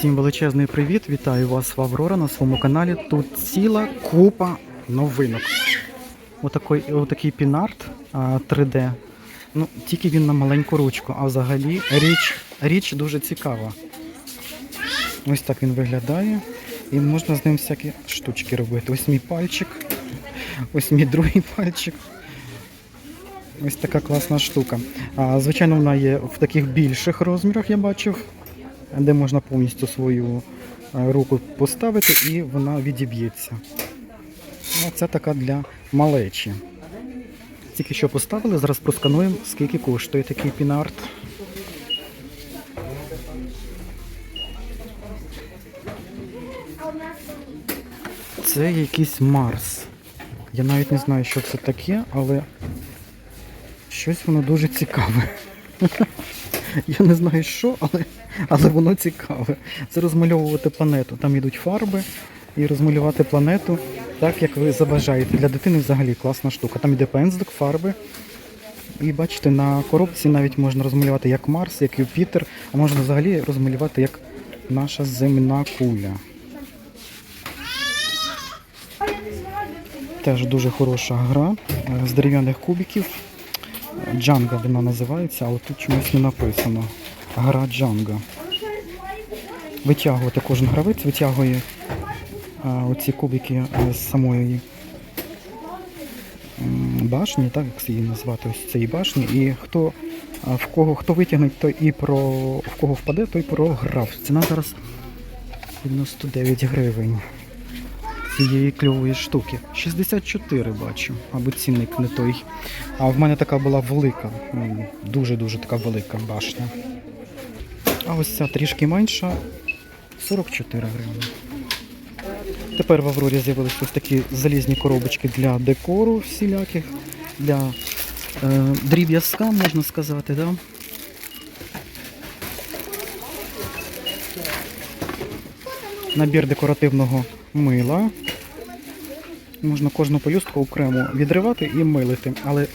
Всім величезний привіт! Вітаю вас в Аврора на своєму каналі. Тут ціла купа новинок. Отакий, отакий пінарт 3D. Ну, тільки він на маленьку ручку, а взагалі річ, річ дуже цікава. Ось так він виглядає. І можна з ним всякі штучки робити. Ось мій пальчик, ось мій другий пальчик. Ось така класна штука. Звичайно, вона є в таких більших розмірах, я бачив, де можна повністю свою е, руку поставити і вона відіб'ється. Це така для малечі. Тільки що поставили, зараз проскануємо, скільки коштує такий пінарт. Це якийсь Марс. Я навіть не знаю, що це таке, але щось воно дуже цікаве. Я не знаю що, але, але воно цікаве. Це розмальовувати планету. Там йдуть фарби і розмалювати планету так, як ви забажаєте. Для дитини взагалі класна штука. Там йде пензлик, фарби. І бачите, на коробці навіть можна розмалювати як Марс, як Юпітер, а можна взагалі розмалювати як наша земна куля. Теж дуже хороша гра е, з дерев'яних кубиків. Джанга вона називається, але тут чомусь не написано. Гра Джанга. Витягувати кожен гравець, витягує а, оці кубики е, з самої башні, так як її назвати, ось цієї башні. І хто в кого хто витягне, той і про в кого впаде, той програв. Ціна зараз 99 гривень цієї кльової штуки. 64 бачу, або цінник не той. А в мене така була велика, дуже-дуже така велика башня. А ось ця трішки менша 44 гривні. Тепер в Аврорі з'явилися ось такі залізні коробочки для декору всіляких, для е, дріб'язка, можна сказати, да? Набір декоративного мила. Можна кожну пелюстку окремо відривати і милити. Але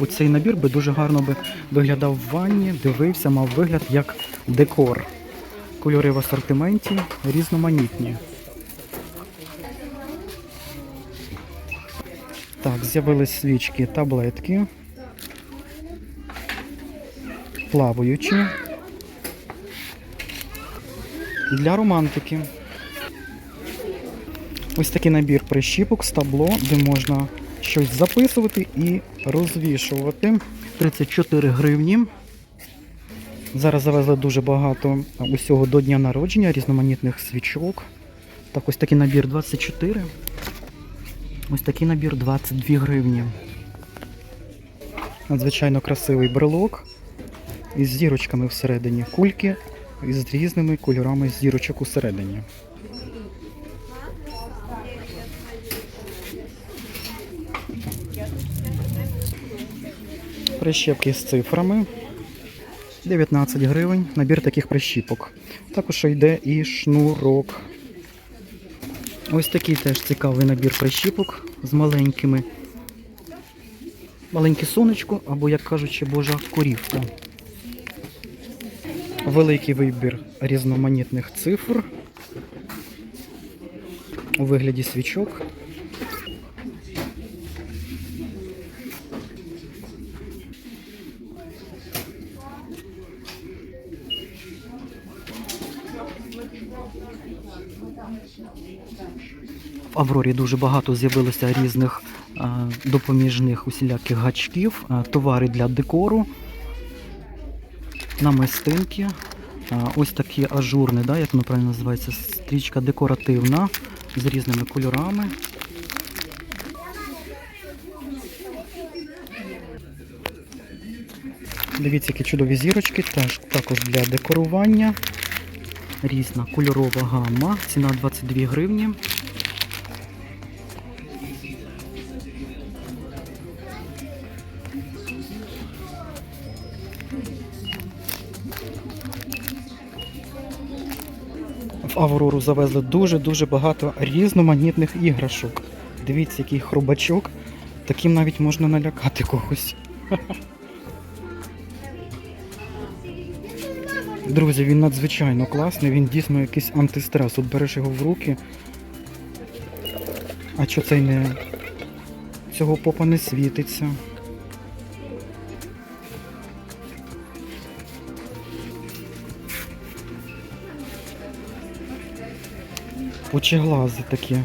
в цей набір би дуже гарно би виглядав в ванні, дивився, мав вигляд як декор. Кольори в асортименті різноманітні. Так, з'явились свічки таблетки. Плаваючі. Для романтики. Ось такий набір прищіпок з табло, де можна щось записувати і розвішувати. 34 гривні. Зараз завезли дуже багато усього до дня народження, різноманітних свічок. Так, ось такий набір 24. Ось такий набір 22 гривні. Надзвичайно красивий брелок із зірочками всередині. Кульки із різними кольорами зірочок усередині. Прищепки з цифрами. 19 гривень. Набір таких прищіпок. Також йде і шнурок. Ось такий теж цікавий набір прищіпок з маленькими. Маленьке сонечко, або, як кажуть, ще божа корівка. Великий вибір різноманітних цифр у вигляді свічок. Аврорі дуже багато з'явилося різних е, допоміжних усіляких гачків, е, товари для декору, намистинки. Е, ось такі ажурні, да, як воно правильно називається, стрічка декоративна з різними кольорами. Дивіться, які чудові зірочки, теж також для декорування. Різна кольорова гамма, ціна 22 гривні. Аврору завезли дуже-дуже багато різноманітних іграшок. Дивіться, який хробачок. Таким навіть можна налякати когось. Друзі, він надзвичайно класний, він дійсно якийсь антистрес. От береш його в руки. А що цей не. Цього попа не світиться. Очеглази такі.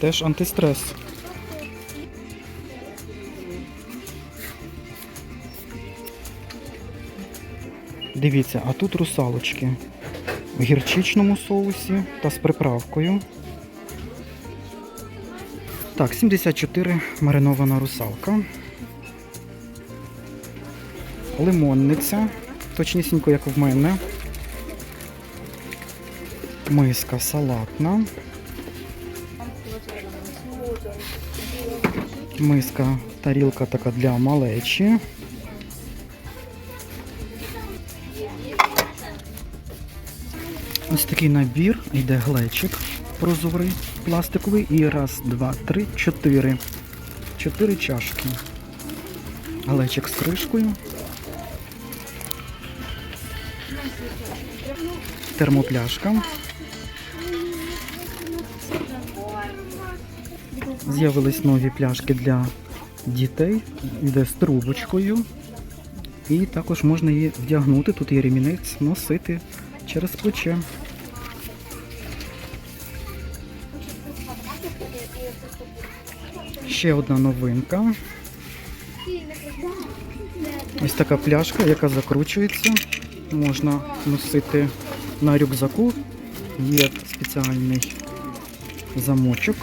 Теж антистрес. Дивіться, а тут русалочки в гірчичному соусі та з приправкою. Так, 74 маринована русалка. Лимонниця, точнісінько, як в мене. Миска салатна. Миска, тарілка така для малечі. Ось такий набір, йде глечик прозорий, пластиковий і раз, два, три, чотири. Чотири чашки. Глечик з кришкою. Термопляшка. З'явились нові пляшки для дітей. Йде з трубочкою. І також можна її вдягнути. Тут є ремінець, носити через плече. Ще одна новинка. Ось така пляшка, яка закручується. Можна носити на рюкзаку. Є спеціальний замочок.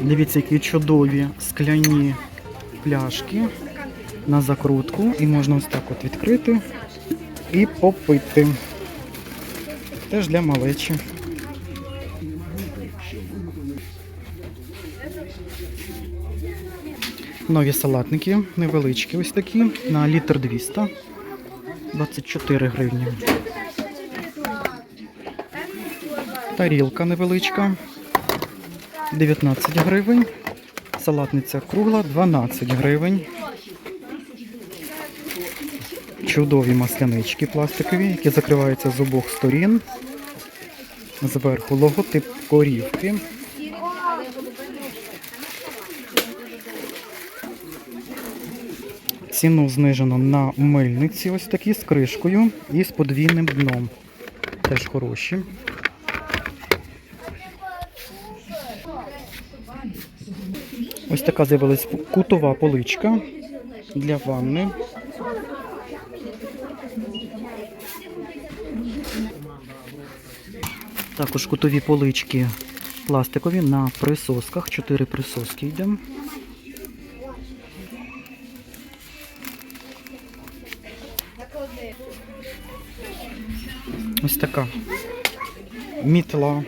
Дивіться, які чудові скляні пляшки на закрутку. І можна ось так от відкрити і попити. Теж для малечі. Нові салатники невеличкі, ось такі, на літр 200. 24 гривні. Тарілка невеличка. 19 гривень. Салатниця кругла 12 гривень. Чудові маслянички пластикові, які закриваються з обох сторін. Зверху логотип корівки. Ціну знижено на мильниці ось такі з кришкою і з подвійним дном. Теж хороші. Ось така з'явилась кутова поличка для ванни. Також кутові полички пластикові на присосках. Чотири присоски йде. Ось така мітла,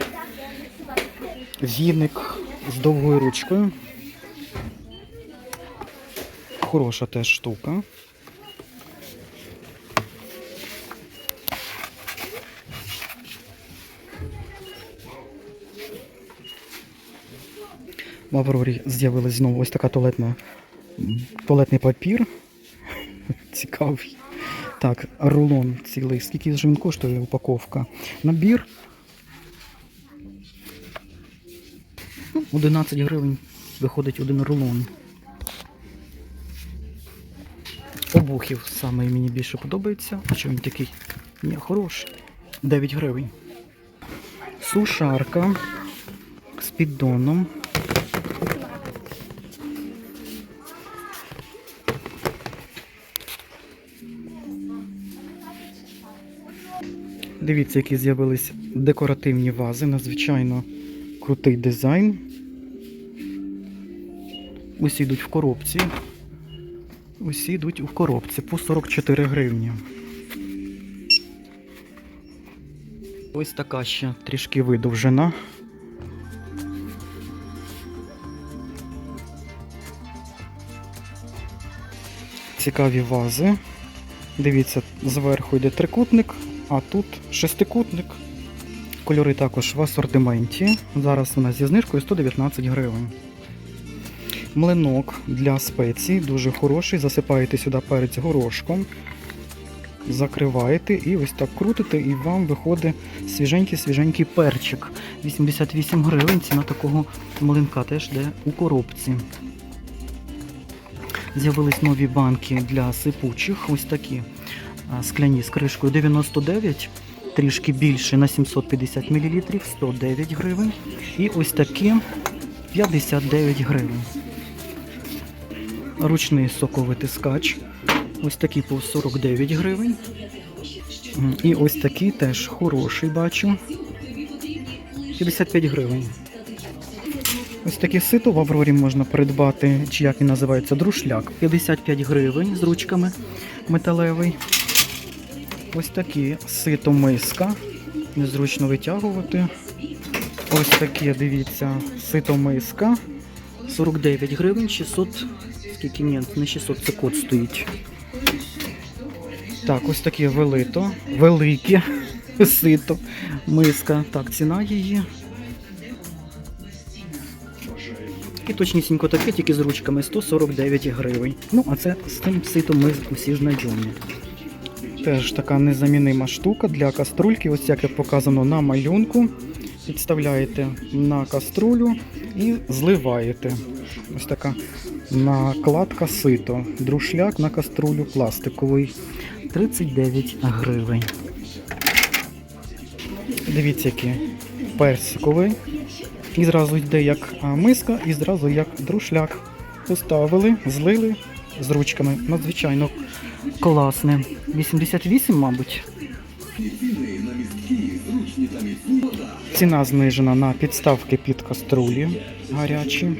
віник з довгою ручкою. Хороша теж штука. В Аврорі з'явилась знову ось така туалетна, туалетний папір. Цікавий. Так, рулон цілий. Скільки ж він коштує упаковка? Набір. Ну, 11 гривень виходить один рулон. Обухів саме мені більше подобається. А що він такий? Ні, хороший. 9 гривень. Сушарка з піддоном. Дивіться, які з'явились декоративні вази, надзвичайно крутий дизайн. Усі йдуть в коробці. Усі йдуть у коробці по 44 гривні. Ось така ще трішки видовжена. Цікаві вази. Дивіться, зверху йде трикутник, а тут шестикутник. Кольори також в асортименті. Зараз нас зі знижкою 119 гривень. Млинок для спецій, дуже хороший. Засипаєте сюди перець горошком, закриваєте і ось так крутите, і вам виходить свіженький-свіженький перчик. 88 гривень. Ціна такого млинка теж йде у коробці. З'явились нові банки для сипучих, ось такі скляні з кришкою 99, трішки більше на 750 мл, 109 гривень. І ось такі 59 гривень. Ручний соковитискач. Ось такий по 49 гривень. І ось такий теж хороший бачу. 55 гривень. Ось таке сито в Аврорі можна придбати, чи як він називається, друшляк. 55 гривень з ручками металевий. Ось такі сито миска. Незручно витягувати. Ось таке, дивіться, сито миска. 49 гривень, 600. Скільки ні, не 600, це код стоїть. Так, ось таке велито. Велике сито. Миска. Так, ціна її. І точнісінько таке, тільки з ручками 149 гривень. Ну, а це з тим ситом ми усі ж знайомі. Теж така незамінима штука для каструльки, ось як і показано на малюнку. Підставляєте на каструлю і зливаєте. Ось така накладка сито. Друшляк на каструлю пластиковий. 39 гривень. Дивіться, який персиковий. І зразу йде як миска, і зразу як друшляк. Поставили, злили з ручками. Надзвичайно класне. 88, мабуть. Ціна знижена на підставки під каструлі гарячі.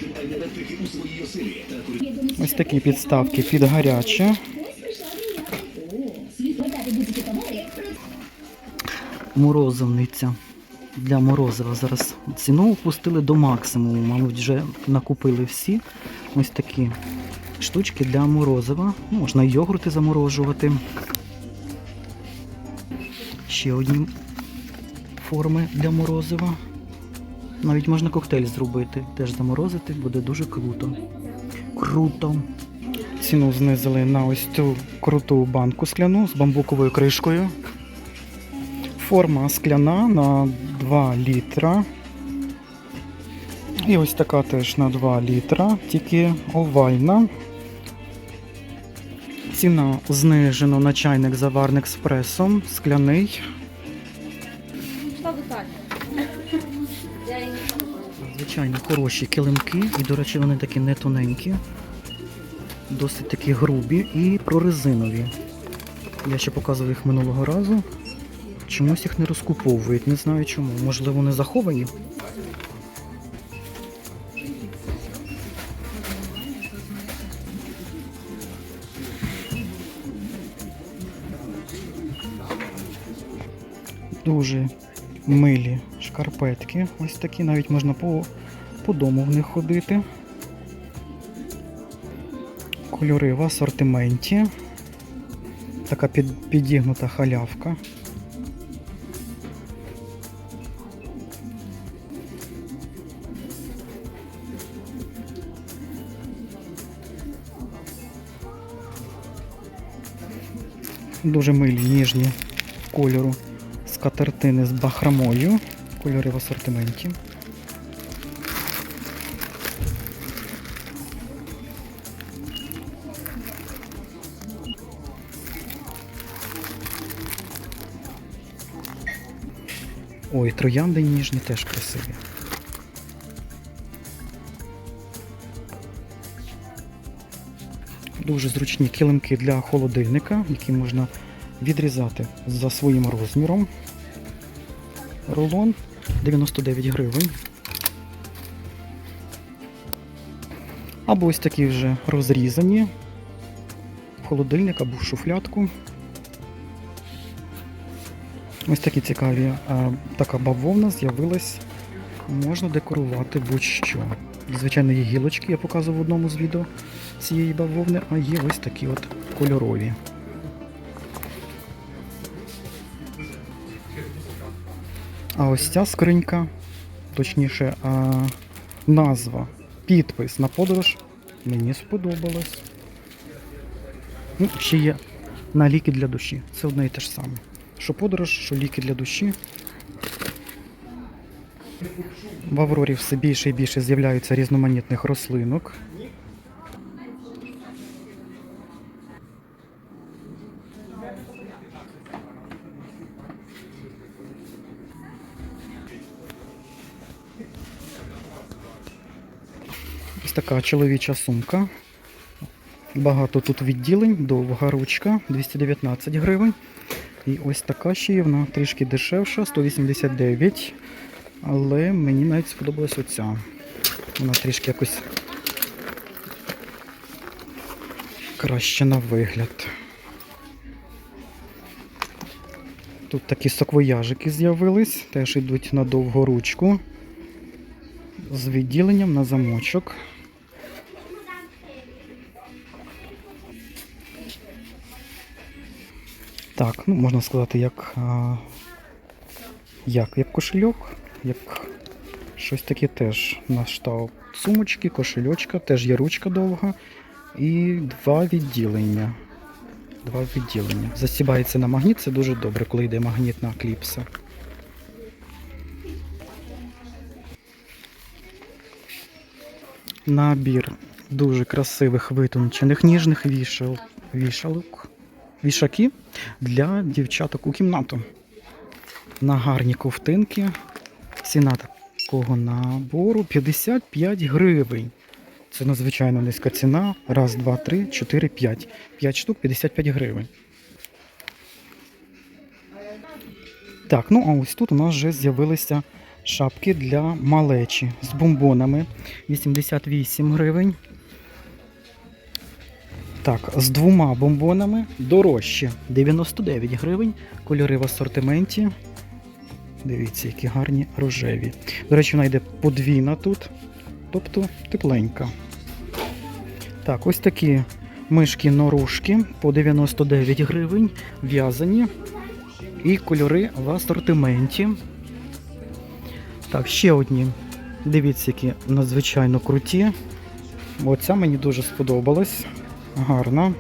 Ось такі підставки під гаряче. Морозивниця для морозива. Зараз ціну опустили до максимуму. Мабуть, вже накупили всі. Ось такі штучки для морозива. Ну, Можна йогурти заморожувати. Ще одні форми для морозива. Навіть можна коктейль зробити, теж заморозити, буде дуже круто. Круто. Ціну знизили на ось цю круту банку скляну з бамбуковою кришкою. Форма скляна на 2 літра. І ось така теж на 2 літра, тільки овальна. Ціна знижено на чайник заварник з пресом, скляний. Звичайно, хороші килимки, і, до речі, вони такі не тоненькі, досить такі грубі і прорезинові. Я ще показував їх минулого разу. Чомусь їх не розкуповують, не знаю чому. Можливо, вони заховані. Дуже милі шкарпетки. Ось такі, навіть можна по, по дому в них ходити. Кольори в асортименті. Така під, підігнута халявка. Дуже милі, ніжні кольору скатертини з бахромою. Кольори в асортименті. Ой, троянди ніжні теж красиві. Дуже зручні килимки для холодильника, які можна відрізати за своїм розміром. Рулон 99 гривень. Або ось такі вже розрізані в холодильник або в шуфлятку. Ось такі цікаві. Така бавовна з'явилась. Можна декорувати будь-що. Звичайно, є гілочки, я показував в одному з відео цієї бавовни, а є ось такі от кольорові. А ось ця скринька, точніше, а, назва, підпис на подорож Мені сподобалось. Ну, ще є на ліки для душі. Це одне і те ж саме. Що подорож, що ліки для душі. В Аврорі все більше і більше з'являються різноманітних рослинок. Ось така чоловіча сумка. Багато тут відділень, довга ручка, 219 гривень. І ось така ще є, вона трішки дешевша, 189. Але мені навіть сподобалась оця. Вона трішки якось краще на вигляд. Тут такі саквояжики з'явились, теж йдуть на довгу ручку з відділенням на замочок. Так, ну можна сказати, як, як, як кошельок, як щось таке теж на штаб сумочки, кошельочка, теж є ручка довга і два відділення. Два відділення. Засібається на магніт, це дуже добре, коли йде магнітна кліпса. Набір дуже красивих витончених ніжних вішал, вішалок, вішаки для дівчаток у кімнату. На гарні ковтинки. Ціна такого набору 55 гривень. Це надзвичайно низька ціна. Раз, два, три, чотири, п'ять. П'ять штук 55 гривень. Так, ну а ось тут у нас вже з'явилися шапки для малечі з бомбонами 88 гривень. Так, з двома бомбонами дорожче 99 гривень. Кольори в асортименті. Дивіться, які гарні рожеві. До речі, вона йде подвійна тут, тобто тепленька. Так, ось такі мишки норушки по 99 гривень, в'язані. І кольори в асортименті. Так, ще одні. Дивіться, які надзвичайно круті. Оця мені дуже сподобалась. Гарна.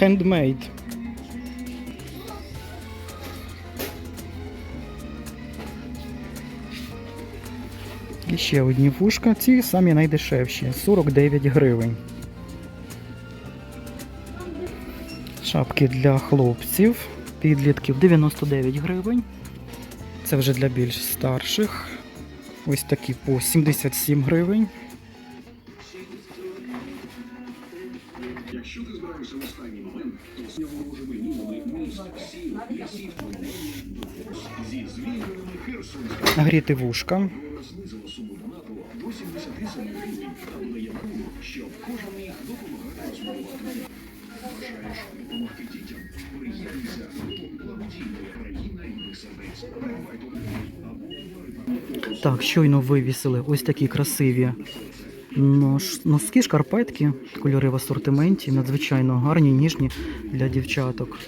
Handmade. І ще одні вушка. Ці самі найдешевші 49 гривень. Шапки для хлопців, підлітків 99 гривень. Це вже для більш старших. Ось такі по 77 гривень. Міг допомагати розмовляти. Бажаєш допомогти дітям? Приєднуйся до благодійної країни і сердець. Придбай або Так, щойно вивісили ось такі красиві носки, шкарпетки, кольори в асортименті, надзвичайно гарні, ніжні для дівчаток.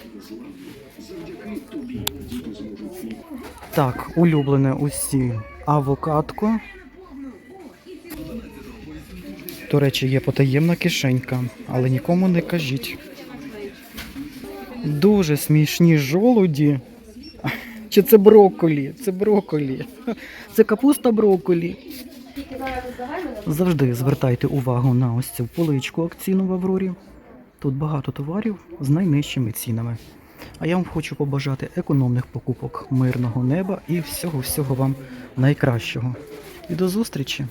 Так, улюблене усі авокадко. До речі, є потаємна кишенька, але нікому не кажіть. Дуже смішні жолуді. Чи це брокколі? Це брокколі. Це капуста брокколі. Завжди звертайте увагу на ось цю поличку акційну в Аврорі. Тут багато товарів з найнижчими цінами. А я вам хочу побажати економних покупок, мирного неба і всього-всього вам найкращого. І до зустрічі!